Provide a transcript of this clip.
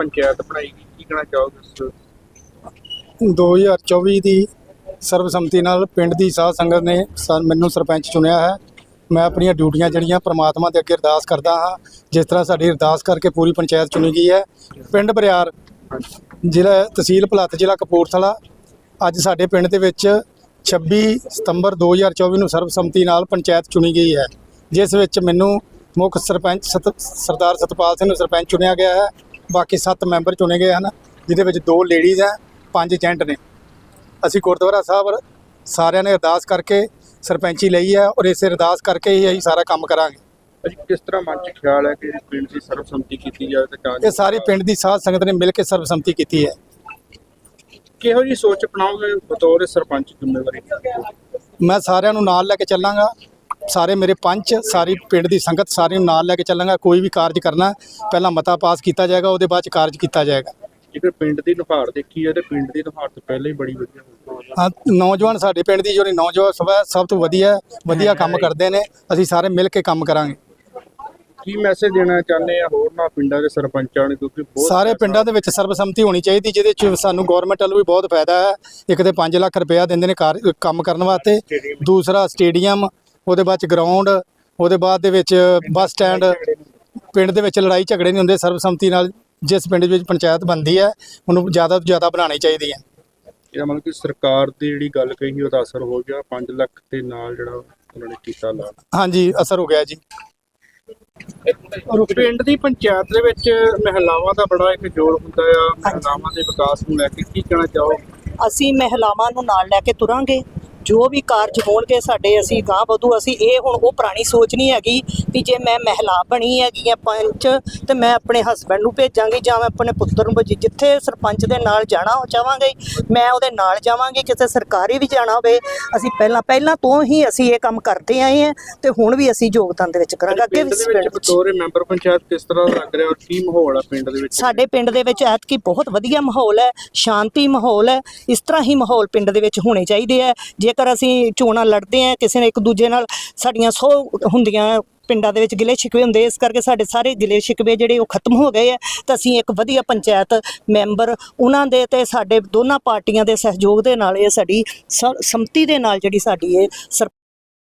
ਪੰਚਾਇਤ ਬਣਾਈ ਗਈ, ਕੀ ਕਹਿਣਾ ਚਾਹੋਗੇ ਇਸ 2024 ਦੀ ਸਰਬਸੰਮਤੀ ਨਾਲ ਪਿੰਡ ਦੀ ਸਾਧ ਸੰਗਤ ਨੇ ਸਾ- ਮੈਨੂੰ ਸਰਪੰਚ ਚੁਣਿਆ ਹੈ। ਮੈਂ ਆਪਣੀਆਂ ਡਿਊਟੀਆਂ ਜਿਹੜੀਆਂ ਪ੍ਰਮਾਤਮਾ ਦੇ ਅੱਗੇ ਅਰਦਾਸ ਕਰਦਾ ਹਾਂ, ਜਿਸ ਤਰ੍ਹਾਂ ਸਾਡੀ ਅਰਦਾਸ ਕਰਕੇ ਪੂਰੀ ਪੰਚਾਇਤ ਚੁਣੀ ਗਈ ਹੈ। ਪਿੰਡ ਬਰਿਆਰ, ਜ਼ਿਲ੍ਹਾ ਤਹਿਸੀਲ ਭਲੱਥ, ਜ਼ਿਲ੍ਹਾ ਕਪੂਰਥਲਾ, ਅੱਜ ਸਾਡੇ ਪਿੰਡ ਦੇ ਵਿੱਚ 26 ਸਤੰਬਰ 2024 ਨੂੰ ਸਰਬਸੰਮਤੀ ਨਾਲ ਪੰਚਾਇਤ ਚੁਣੀ ਗਈ ਹੈ। ਜਿਸ ਵਿੱਚ ਮੈਨੂੰ ਮੁੱਖ ਸਰਪੰਚ ਸਤ- ਸਰਦਾਰ ਸਤਪਾਲ ਸਿੰਘ ਨੂੰ ਸਰਪੰਚ ਚੁਣਿਆ ਗਿਆ ਹੈ। ਬਾਕੀ 7 ਮੈਂਬਰ ਚੁਣੇ ਗਏ ਹਨ ਜਿਹਦੇ ਵਿੱਚ ਦੋ ਲੇਡੀਜ਼ ਹੈ ਪੰਜ ਏਜੰਟ ਨੇ। ਅਸੀਂ ਗੁਰਦੁਆਰਾ ਸਾਹਿਬ ਸਾਰਿਆਂ ਨੇ ਅਰਦਾਸ ਕਰਕੇ ਸਰਪੰਚੀ ਲਈ ਹੈ ਔਰ ਇਸੇ ਅਰਦਾਸ ਕਰਕੇ ਹੀ ਅਸੀਂ ਸਾਰਾ ਕੰਮ ਕਰਾਂਗੇ। ਭਾਜੀ ਕਿਸ ਤਰ੍ਹਾਂ ਮਨ ਚ ਖਿਆਲ ਹੈ ਕਿ ਪਿੰਡ ਦੀ ਸਰਬਸੰਮਤੀ ਕੀਤੀ ਜਾਵੇ ਤੇ ਤਾਂ ਇਹ ਸਾਰੀ ਪਿੰਡ ਦੀ ਸਾਧ ਸੰਗਤ ਨੇ ਮਿਲ ਕੇ ਸਰਬਸੰਮਤੀ ਕੀਤੀ ਹੈ। ਕਿਹੋ ਜੀ ਸੋਚ ਅਪਣਾਓਗੇ ਬਤੌਰ ਸਰਪੰਚ ਜ਼ਿੰਮੇਵਾਰੀ? ਮੈਂ ਸਾਰਿਆਂ ਨੂੰ ਨਾਲ ਲੈ ਕੇ ਚੱਲਾਂਗਾ। ਸਾਰੇ ਮੇਰੇ ਪੰਚ ਸਾਰੀ ਪਿੰਡ ਦੀ ਸੰਗਤ ਸਾਰਿਆਂ ਨੂੰ ਨਾਲ ਲੈ ਕੇ ਚੱਲਾਂਗਾ ਕੋਈ ਵੀ ਕਾਰਜ ਕਰਨਾ ਪਹਿਲਾਂ ਮਤਾ ਪਾਸ ਕੀਤਾ ਜਾਏਗਾ ਉਹਦੇ ਬਾਅਦ ਚ ਕਾਰਜ ਕੀਤਾ ਜਾਏਗਾ। ਜੇਕਰ ਪਿੰਡ ਦੀ ਨੁਹਾਰ ਦੇਖੀ ਹੈ ਤੇ ਪਿੰਡ ਦੀ ਨੁਹਾਰ ਤੋਂ ਪਹਿਲਾਂ ਹੀ ਬੜੀ ਵਧੀਆ ਹਾਂ ਨੌਜਵਾਨ ਸਾਡੇ ਪਿੰਡ ਦੀ ਜਿਹੜੀ ਨੌਜਵਾਨ ਸਭਾ ਹੈ, ਸਭ ਤੋਂ ਵਧੀਆ ਵਧੀਆ ਕੰਮ ਕਰਦੇ ਨੇ ਅਸੀਂ ਸਾਰੇ ਮਿਲ ਕੇ ਕੰਮ ਕਰਾਂਗੇ। ਕੀ ਮੈਸੇਜ ਦੇਣਾ ਚਾਹੁੰਦੇ ਆ ਹੋਰ ਨਾ ਪਿੰਡਾਂ ਦੇ ਸਰਪੰਚਾਂ ਨੂੰ ਕਿਉਂਕਿ ਬਹੁਤ ਸਾਰੇ ਪਿੰਡਾਂ ਦੇ ਵਿੱਚ ਸਰਬਸੰਮਤੀ ਹੋਣੀ ਚਾਹੀਦੀ ਜਿਹਦੇ ਚ ਸਾਨੂੰ ਗਵਰਨਮੈਂਟ ਵੱਲੋਂ ਵੀ ਬਹੁਤ ਫਾਇਦਾ ਹੈ। ਇੱਕ ਤੇ 5 ਲੱਖ ਰੁਪਇਆ ਦਿੰਦੇ ਨੇ ਕਾਰ ਕੰਮ ਕਰਨ ਵਾਸਤੇ ਦੂਸਰਾ ਸਟੇਡੀਅਮ ਉਹਦੇ ਬਾਅਦ ਚ ਗਰਾਊਂਡ ਉਹਦੇ ਬਾਅਦ ਦੇ ਵਿੱਚ ਬੱਸ ਸਟੈਂਡ ਪਿੰਡ ਦੇ ਵਿੱਚ ਲੜਾਈ ਝਗੜੇ ਨਹੀਂ ਹੁੰਦੇ ਸਰਬਸੰਮਤੀ ਨਾਲ ਜਿਸ ਪਿੰਡ ਵਿੱਚ ਪੰਚਾਇਤ ਬਣਦੀ ਹੈ ਉਹਨੂੰ ਜ਼ਿਆਦਾ ਤੋਂ ਜ਼ਿਆਦਾ ਬਣਾਉਣੀ ਚਾਹੀਦੀ ਹੈ। ਇਹਦਾ ਮਤਲਬ ਕਿ ਸਰਕਾਰ ਦੀ ਜਿਹੜੀ ਗੱਲ ਕਹੀ ਉਹਦਾ ਅਸਰ ਹੋ ਗਿਆ 5 ਲੱਖ ਦੇ ਨਾਲ ਜਿਹੜਾ ਉਹਨਾਂ ਨੇ ਕੀਤਾ ਲਾ ਹਾਂਜੀ ਅਸਰ ਹੋ ਗਿਆ ਜੀ। ਪਿੰਡ ਦੀ ਪੰਚਾਇਤ ਦੇ ਵਿੱਚ ਮਹਿਲਾਵਾਂ ਦਾ ਬੜਾ ਇੱਕ ਜੋਰ ਹੁੰਦਾ ਆ ਮਹਿਲਾਵਾਂ ਦੇ ਵਿਕਾਸ ਨੂੰ ਲੈ ਕੇ ਕੀ ਕਹਿਣਾ ਚਾਹੋ ਅਸੀਂ ਮਹਿਲਾਵਾਂ ਨੂੰ ਨਾਲ ਲੈ ਕੇ ਤੁਰਾਂਗੇ। ਜੋ ਵੀ ਕਾਰਜ ਹੋਣਗੇ ਸਾਡੇ ਅਸੀਂ ਗਾਂ ਵਧੂ ਅਸੀਂ ਇਹ ਹੁਣ ਉਹ ਪੁਰਾਣੀ ਸੋਚ ਨਹੀਂ ਹੈਗੀ ਵੀ ਜੇ ਮੈਂ ਮਹਿਲਾ ਬਣੀ ਹੈਗੀ ਆ ਪੰਚ ਤੇ ਮੈਂ ਆਪਣੇ ਹਸਬੰਡ ਨੂੰ ਭੇਜਾਂਗੀ ਜਾਂ ਮੈਂ ਆਪਣੇ ਪੁੱਤਰ ਨੂੰ ਭੇਜੀ ਜਿੱਥੇ ਸਰਪੰਚ ਦੇ ਨਾਲ ਜਾਣਾ ਹੋ ਚਾਹਾਂਗੇ ਮੈਂ ਉਹਦੇ ਨਾਲ ਜਾਵਾਂਗੀ ਕਿਸੇ ਸਰਕਾਰੀ ਵੀ ਜਾਣਾ ਹੋਵੇ ਅਸੀਂ ਪਹਿਲਾਂ ਪਹਿਲਾਂ ਤੋਂ ਹੀ ਅਸੀਂ ਇਹ ਕੰਮ ਕਰਦੇ ਆਏ ਹਾਂ ਤੇ ਹੁਣ ਵੀ ਅਸੀਂ ਯੋਗਦਾਨ ਦੇ ਵਿੱਚ ਕਰਾਂਗੇ ਅੱਗੇ ਵੀ ਪਿੰਡ ਵਿੱਚ ਬਤੌਰ ਮੈਂਬਰ ਪੰਚਾਇਤ ਕਿਸ ਤਰ੍ਹਾਂ ਲੱਗ ਰਿਹਾ ਔਰ ਕੀ ਮਾਹੌਲ ਆ ਪਿੰਡ ਦੇ ਵਿੱਚ? ਸਾਡੇ ਪਿੰਡ ਦੇ ਵਿੱਚ ਐਤਕੀ ਬਹੁਤ ਵਧੀਆ ਮਾਹੌਲ ਹੈ ਸ਼ਾਂਤੀ ਮਾਹੌਲ ਹੈ ਇਸ ਤਰ੍ਹਾਂ ਹੀ ਮਾਹੌਲ ਪਿੰਡ ਦੇ ਵਿੱਚ ਹੋਣੇ ਚਾਹੀਦੇ ਆ ਜੇਕਰ ਅਸੀਂ ਚੋਣਾਂ ਲੜਦੇ ਆ ਕਿਸੇ ਨੇ ਇੱਕ ਦੂਜੇ ਨਾਲ ਸਾਡੀਆਂ ਸੌ ਹੁੰਦੀਆਂ ਪਿੰਡਾਂ ਦੇ ਵਿੱਚ ਗਿਲੇ ਸ਼ਿਕਵੇ ਹੁੰਦੇ, ਇਸ ਕਰਕੇ ਸਾਡੇ ਸਾਰੇ ਗਿਲੇ ਸ਼ਿਕਵੇ ਜਿਹੜੇ ਉਹ ਖਤਮ ਹੋ ਗਏ ਆ। ਤਾਂ ਅਸੀਂ ਇੱਕ ਵਧੀਆ ਪੰਚਾਇਤ ਮੈਂਬਰ, ਉਹਨਾਂ ਦੇ ਤੇ ਸਾਡੇ ਦੋਨਾਂ ਪਾਰਟੀਆਂ ਦੇ ਸਹਿਯੋਗ ਦੇ ਨਾਲ ਇਹ ਸਾਡੀ ਸ- ਸੰਮਤੀ ਦੇ ਨਾਲ ਜਿਹੜੀ ਸਾਡੀ ਇਹ ਸਰ